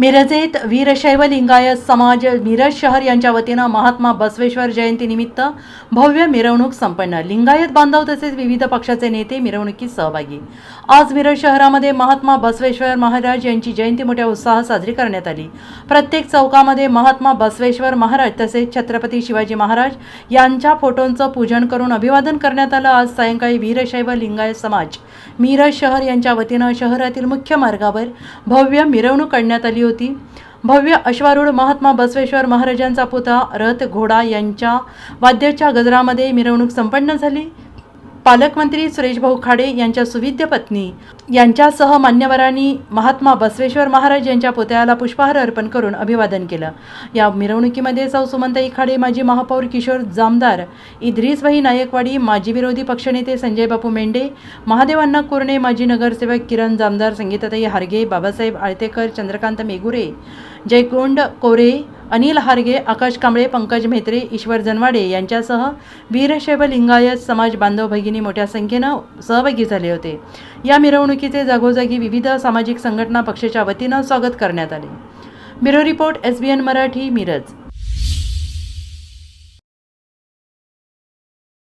मिरजेत वीरशैव लिंगायत समाज मिरज शहर यांच्या वतीनं महात्मा बसवेश्वर जयंतीनिमित्त भव्य मिरवणूक संपन्न. लिंगायत बांधव तसेच विविध पक्षाचे नेते मिरवणुकीत सहभागी. आज मिरज शहरामध्ये महात्मा बसवेश्वर महाराज यांची जयंती मोठ्या उत्साहात साजरी करण्यात आली. प्रत्येक चौकामध्ये महात्मा बसवेश्वर महाराज तसेच छत्रपती शिवाजी महाराज यांच्या फोटोंचं पूजन करून अभिवादन करण्यात आलं. आज सायंकाळी वीरशैव लिंगायत समाज मिरज शहर यांच्या वतीनं शहरातील मुख्य मार्गावर भव्य मिरवणूक काढण्यात आली होती. भव्य अश्वारूढ महात्मा बसवेश्वर महाराजांचा पुतळा रथ घोडा यांच्या वाद्याच्या गजरामध्ये मिरवणूक संपन्न झाली. पालकमंत्री सुरेशभाऊ खाडे यांच्या सुविद्य पत्नी यांच्यासह मान्यवरांनी महात्मा बसवेश्वर महाराज यांच्या पुतळ्याला पुष्पहार अर्पण करून अभिवादन केलं. या मिरवणुकीमध्ये सौ सुमंताई खाडे माजी महापौर किशोर जामदार इद्रिसभाई नायकवाडी माजी विरोधी पक्षनेते संजय बापू मेंढे महादेव अण्णा कुरणे माजी नगरसेवक किरण जामदार संगीताताई हारगे बाबासाहेब आळतेकर चंद्रकांत मेगुरे जयकोंड कोरे अनिल हारगे आकाश कांबळे पंकज म्हेत्रे ईश्वर जनवाडे यांच्यासह वीरशैव लिंगायत समाज बांधव भगिनी मोठ्या संख्येनं सहभागी झाले होते. या मिरवणुकीचे जागोजागी विविध सामाजिक संघटना पक्षाच्या वतीनं स्वागत करण्यात आले. Bureau report S B N Marathi Miraj.